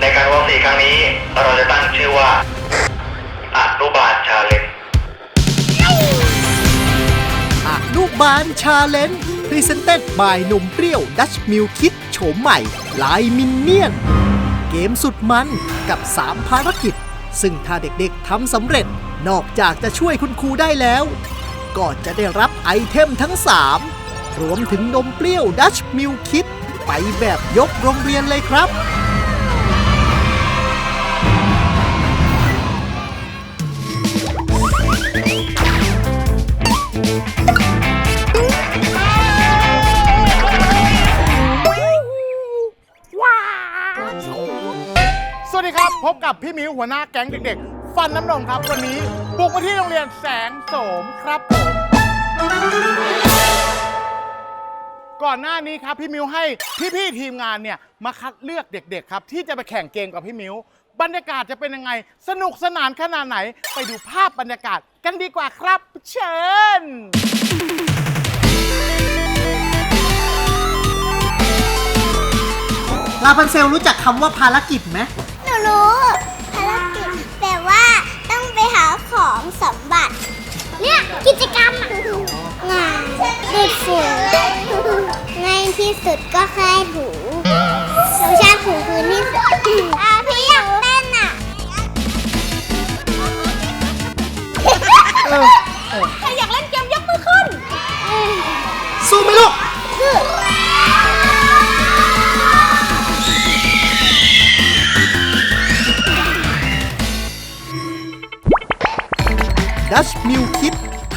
ในการวอล์กซีครั้งนี้เราจะตั้งชื่อว่าอนุบาลชาเลนจ์อนุบาลชาเลนจ์พรีเซนเต็ดบายนมเปรี้ยวดัชมิลคิดโฉมใหม่ ลายมินเนี่ยน เกมสุดมันกับ 3 ภารกิจ ซึ่งถ้าเด็กๆทำสำเร็จนอกจากจะช่วยคุณครูได้แล้ว ก็จะได้รับไอเทมทั้ง 3 รวมถึงนมเปรี้ยวดัชมิลคิดไปแบบยกโรงเรียนเลยครับ บพบกับพี่มิวหัวหน้าแก๊งเด็กๆ ฟันน้ำนมครับวันนี้บุกมาที่โรงเรียนแสงโสมครับผมก่อนหน้านี้ครับพี่มิวให้พี่ๆทีมงานเนี่ยมาคัดเลือกเด็กๆครับที่จะไปแข่งเกมกับพี่มิวบรรยากาศจะเป็นยังไง สนุกสนานขนาดไหน ไปดูภาพบรรยากาศกันดีกว่าครับ เชิญ ลาพันเซลรู้จักคำว่าภารกิจไหม รู้ภารกิจแต่ว่าต้องไปหาของสมบัติ เนี่ยกิจกรรมอะงานดูดฝุ่นง่ายที่สุดก็แค่ถู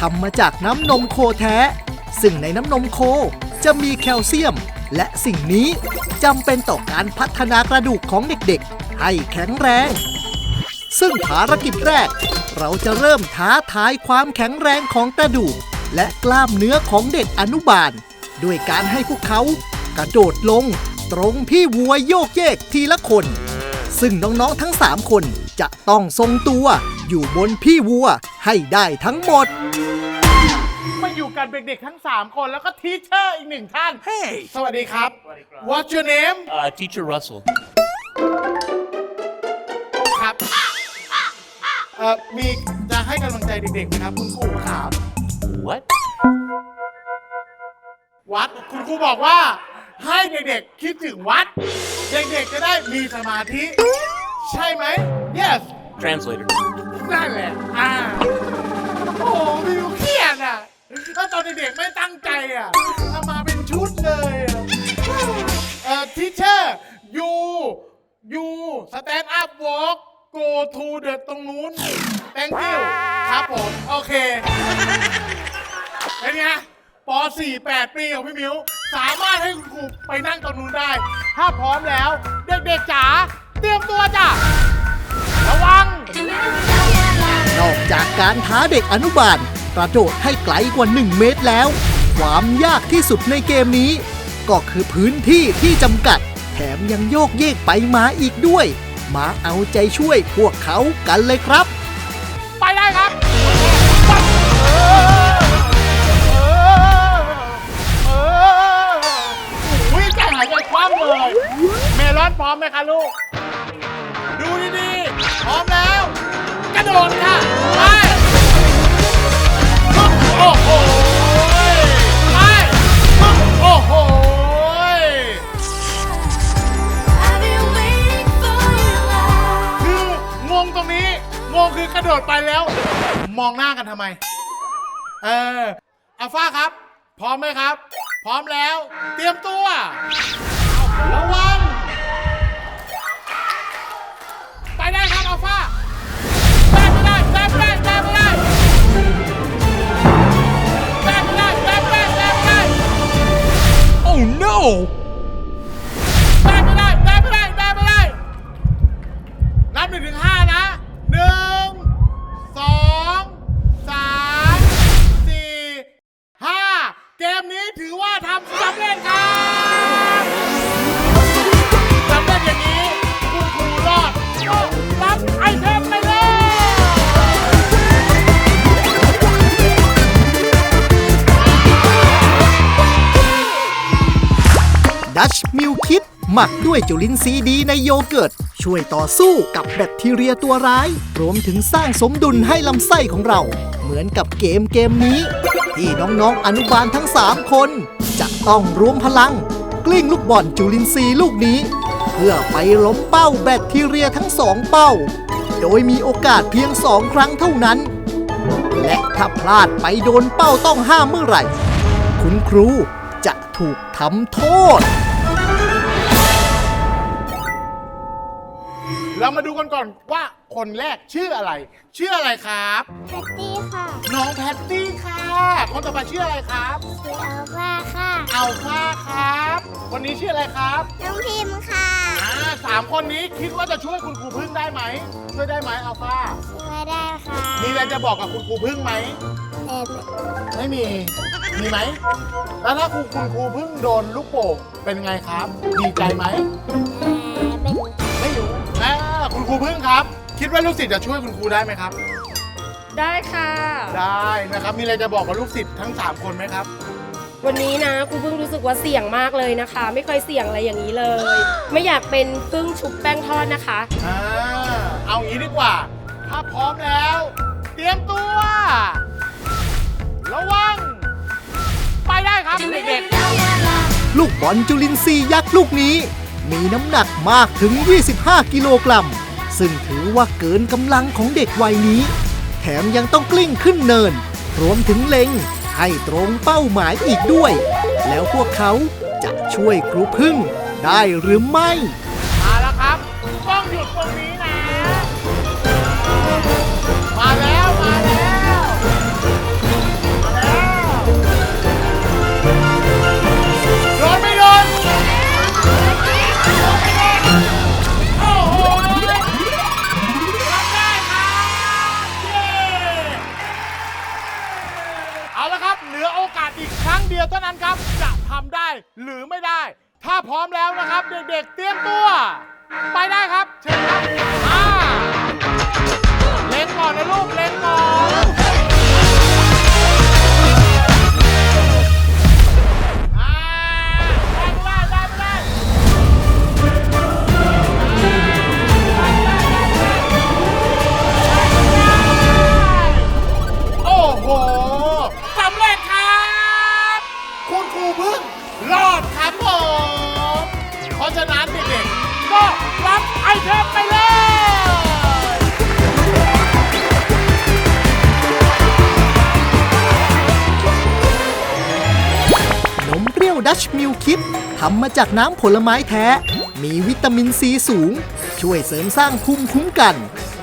ทำมาจากน้ำนมโคแท้ ซึ่งในน้ำนมโคจะมีแคลเซียม และสิ่งนี้จำเป็นต่อการพัฒนากระดูกของเด็กๆ ให้แข็งแรง ซึ่งภารกิจแรก เราจะเริ่มท้าทายความแข็งแรงของกระดูก และกล้ามเนื้อของเด็กอนุบาล ด้วยการให้พวกเขากระโดดลง ตรงพี่วัวโยกเยกทีละคน ซึ่งน้องๆทั้ง 3 คนจะต้องทรงตัว อยู่บนพี่วัวให้ได้ทั้งหมด มาอยู่กันเป็นเด็กทั้ง 3 คนแล้วก็ทีเชอร์อีกหนึ่งท่านสวัสดีครับ What's your name Uh, Teacher Russell. ครับเอ่อมีจะให้กำลังใจเด็กๆไหมครับ คุณครูครับ What? วัดคุณครูบอกว่า ให้เด็กๆคิดถึงวัด เด็กๆจะได้มีสมาธิ ใช่ไหม yes Translator. นั่นแหละ อ่า โอ้โหมิวเครียดอะแล้วตอนเด็กๆไม่ตั้งใจอะมาเป็นชุดเลยอะเอ่อทีเชอร์ you you stand up walk go to the ตรงนู้น thank you ครับผม โอเค เป็นไงป .4 8 ปีของพี่มิวสามารถให้คุณครูไปนั่งตรงนู้นได้ ถ้าพร้อมแล้ว เด็กๆจ๋าเตรียมตัวจ้ะ ระวังนอ กจากการท้าเด็กอนุบาลกระโดดให้ไกลกว่า 1 เมตรแล้ว ความยากที่สุดในเกมนี้ ก็คือพื้นที่ที่จำกัด แถมยังโยกเยกไปมาอีกด้วย มาเอาใจช่วยพวกเขากันเลยครับ ไปได้ครับวิ่งใจหายใจคว่ำเลย เมลอนพร้อมไหมคะลูก ระโดดไปแล้ว มองหน้ากันทำไม เอออัลฟาครับ พร้อมไหมครับ พร้อมแล้ว เตรียมตัวระวัง มักด้วยจุลินทรีย์ดีในโยเกิร์ต ช่วยต่อสู้กับแบคทีเรียตัวร้าย รวมถึงสร้างสมดุลให้ลำไส้ของเรา เหมือนกับเกมเกมนี้ ที่น้องๆอนุบาลทั้ง 3 คน จะต้องรวมพลัง กลิ้งลูกบอลจุลินทรีย์ลูกนี้ เพื่อไปล้มเป้าแบคทีเรียทั้งสองเป้า โดยมีโอกาสเพียงสองครั้งเท่านั้น และถ้าพลาดไปโดนเป้าต้องห้ามเมื่อไหร่ คุณครูจะถูกทำโทษ เรามาดูกันก่อนว่าคนแรกชื่ออะไร ชื่ออะไรครับ แพตตี้ค่ะน้องแพตตี้ค่ะ คนต่อไปชื่ออะไรครับสีอัลว่าค่ะ อัลฟาครับคนนี้ชื่ออะไรครับน้องพิมพ์ค่ะอ่าสามคนนี้คิดว่าจะช่วยคุณครูพึ่งได้ไหมช่วยได้ไหมอัลฟาช่วยได้ค่ะมีอะไรจะบอกกับคุณครูพึ่งไหมเอ็มไม่มี มีไหมแล้วถ้าครูคุณครูพึ่งโดนลูกโป่งเป็นไงครับ ดีใจไหม รูพึ่งครับ คิดว่าลูกศิษย์จะช่วยคุณครูได้ไหมครับ ได้ค่ะ ได้นะครับ มีอะไรจะบอกกับลูกศิษย์ทั้ง 3 คนไหมครับ วันนี้นะครูเพิ่งรู้สึกว่าเสี่ยงมากเลยนะคะ ไม่เคยเสี่ยงอะไรอย่างนี้เลย ไม่อยากเป็นพึ่งชุบแป้งทอดนะคะ อ่า เอางี้ดีกว่า ถ้าพร้อมแล้ว เตรียมตัว ระวัง ไปได้ครับเด็กๆลูกบอลจุลินทรีย์ยักษ์ลูกนี้ มีน้ำหนักมากถึง 25 กิโลกรัม ซึ่งถือว่าเกินกำลังของเด็กวัยนี้ แถมยังต้องกลิ้งขึ้นเนิน รวมถึงเล็ง ให้ตรงเป้าหมายอีกด้วย แล้วพวกเขาจะช่วยครูพึ่งได้หรือไม่ มาแล้วครับ ต้องหยุดตรงนี้ เดียวเท่านั้นครับ จะทำได้หรือไม่ได้ ถ้าพร้อมแล้วนะครับ เด็กๆ เตรียมตัว ไปได้ครับ เชิญครับอ่าเล็งก่อนนะลูกเล็งก่อน ทำมาจากน้ำผลไม้แท้ มีวิตามินซีสูง ช่วยเสริมสร้างภูมิคุ้มกัน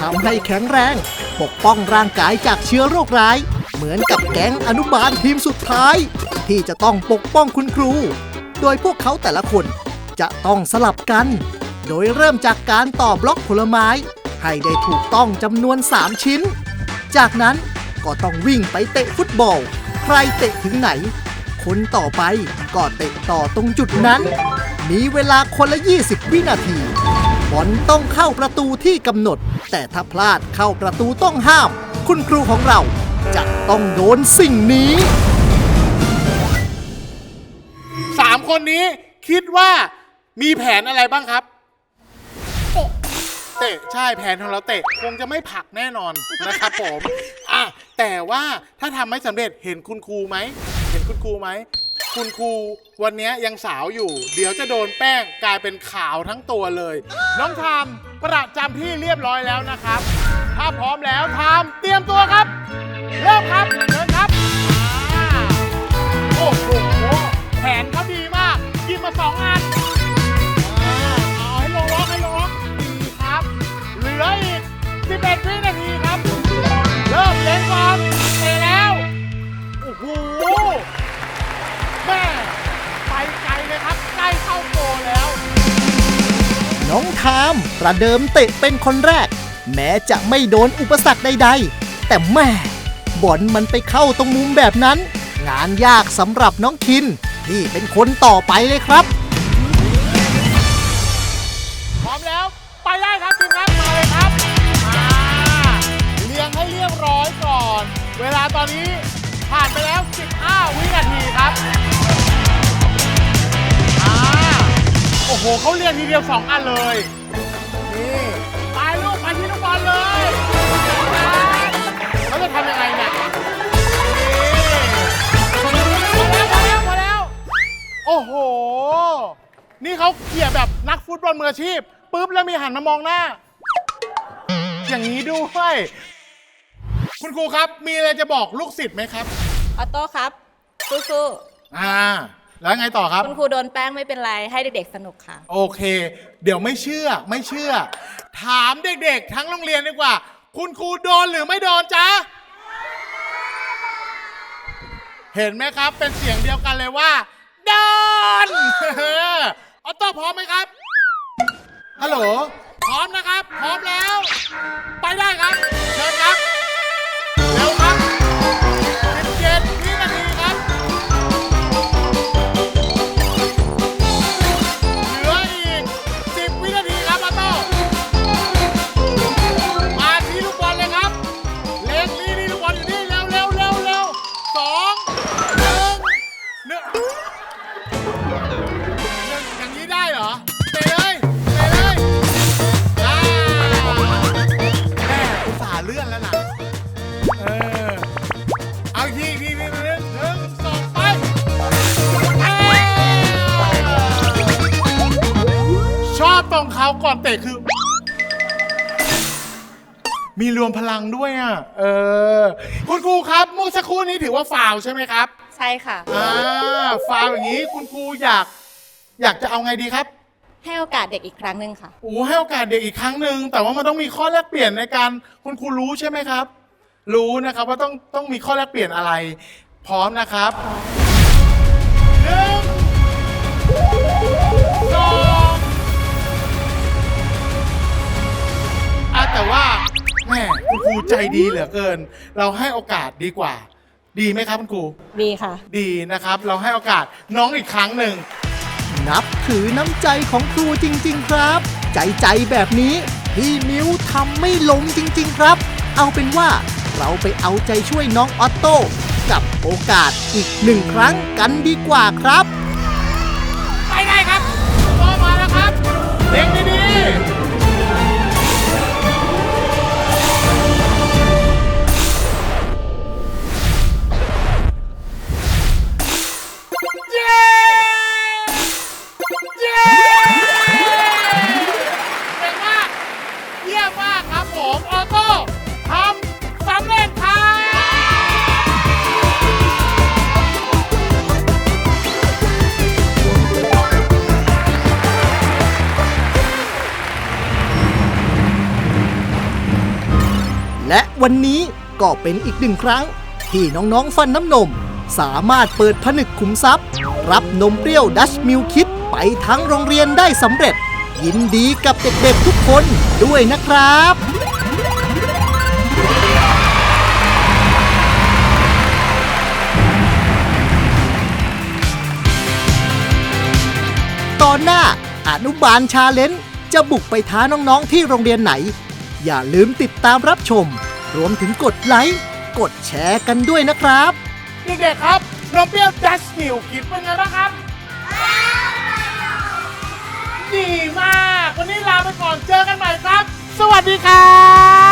ทำให้แข็งแรง ปกป้องร่างกายจากเชื้อโรคร้าย เหมือนกับแก๊งอนุบาลทีมสุดท้าย ที่จะต้องปกป้องคุณครู โดยพวกเขาแต่ละคนจะต้องสลับกัน โดยเริ่มจากการต่อบล็อกผลไม้ ให้ได้ถูกต้องจำนวน 3 ชิ้น จากนั้นก็ต้องวิ่งไปเตะฟุตบอล ใครเตะถึงไหน คนต่อไปก็เตะต่อตรงจุดนั้น มีเวลาคนละ 20 วินาที บอลต้องเข้าประตูที่กำหนด แต่ถ้าพลาดเข้าประตูต้องห้าม คุณครูของเราจะต้องโดนสิ่งนี้ สามคนนี้คิดว่ามีแผนอะไรบ้างครับ เตะใช่แผนของเราเตะคงจะไม่ผลักแน่นอนนะครับผมอะแต่ว่าถ้าทำไม่สำเร็จเห็นคุณครูไหม เห็นคุณครูไหม คุณครูวันนี้ยังสาวอยู่ เดี๋ยวจะโดนแป้งกลายเป็นขาวทั้งตัวเลย น้องทามประจำที่เรียบร้อยแล้วนะครับ ถ้าพร้อมแล้วทามเตรียมตัวครับ เริ่มครับเชิญครับอ่าโอ้โหแผนเขาดีมากยิงมาสองอันอ่าเอาให้ลงล็อกให้ลงล็อกดีครับ เหลืออีก11วินาทีครับ เริ่มเล่นก่อน น้องทามประเดิมเตะเป็นคนแรก แม้จะไม่โดนอุปสรรคใดๆ แต่แม่บอลมันไปเข้าตรงมุมแบบนั้น งานยากสำหรับน้องคินที่เป็นคนต่อไปเลยครับ พร้อมแล้ว ไปได้ครับทีมครับมาเลยครับมาเรียงให้เรียบร้อยก่อน เวลาตอนนี้ผ่านไปแล้ว 15 วินาทีครับ เขาเรียงทีเดียวสองอันเลย นี่ไปลูกไปที่ลูกบอลเลยเขาจะทำยังไงเนี่ยพอแล้วพอแล้วพอแล้ว โอ้โห นี่เขาเขี่ยแบบนักฟุตบอลมืออาชีพปุ๊บแล้วมีหันมามองหน้า อย่างนี้ด้วย คุณครูครับ มีอะไรจะบอกลูกศิษย์ไหมครับ ออโต้ครับสู้ๆ อ่า แล้วไงต่อครับๆคุณครูโดนแป้งไม่เป็นไรให้เด็กๆสนุกค่ะ โอเค เดี๋ยวไม่เชื่อไม่เชื่อ ถามเด็กๆ ทั้งโรงเรียนดีกว่า คุณครูโดนหรือไม่โดนจ๊ะ เห็นไหมครับ เป็นเสียงเดียวกันเลยว่าโดนออโต้พร้อมไหมครับฮัลโหลพร้อมนะครับ พร้อมแล้ว ไปได้ครับเชิญครับ เออ เอาอีกทีอีกทีหนึ่งหนึ่งหนึ่งสองไปเอ้ยชอบตรงเขาก่อนเตะคือ มีรวมพลังด้วยอะ เออ คุณครูครับเมื่อสักครู่นี้ถือว่าฟาวใช่ไหมครับ ใช่ค่ะ อ่าฟาวอย่างนี้คุณครูอยาก อยากจะเอาไงดีครับ ให้โอกาสเด็กอีกครั้งหนึ่งค่ะ โอ้ให้โอกาสเด็กอีกครั้งหนึ่งแต่ว่ามันต้องมีข้อแลกเปลี่ยนในการคุณครูรู้ใช่ไหมครับ รู้นะครับว่าต้องต้องมีข้อแลกเปลี่ยนอะไร พร้อมนะครับหนึ่งสองอะแต่ว่าแม่คุณครูใจดีเหลือเกิน เราให้โอกาสดีกว่า ดีไหมครับคุณครูมีค่ะ ดีนะครับ เราให้โอกาสน้องอีกครั้งหนึ่ง นับถือน้ำใจของครูจริง ๆ ครับ ใจใจแบบนี้ พี่มิ้วทำไม่ลงจริง ๆ ครับ เอาเป็นว่า เราไปเอาใจช่วยน้องออตโต้กับโอกาสอีกหนึ่งครั้งกันดีกว่าครับ ไปได้ครับต่อมาแล้วครับเล็งดี และวันนี้ก็เป็นอีกหนึ่งครั้ง ที่น้องๆฟันน้ำนม สามารถเปิดผนึกขุมทรัพย์ รับนมเปรี้ยวดัชมิลคิดไปทั้งโรงเรียนได้สำเร็จ ยินดีกับเด็กๆทุกคนด้วยนะครับตอนหน้าอนุบาลชาเลนจ์จะบุกไปท้าน้องๆที่โรงเรียนไหน อย่าลืมติดตามรับชม รวมถึงกดไลค์ กดแชร์กันด้วยนะครับ เด็กๆครับนมเปรี้ยวดัชมิลกินเป็นไงบ้างครับ ดีมาก วันนี้ลาไปก่อนเจอกันใหม่ครับ สวัสดีครับ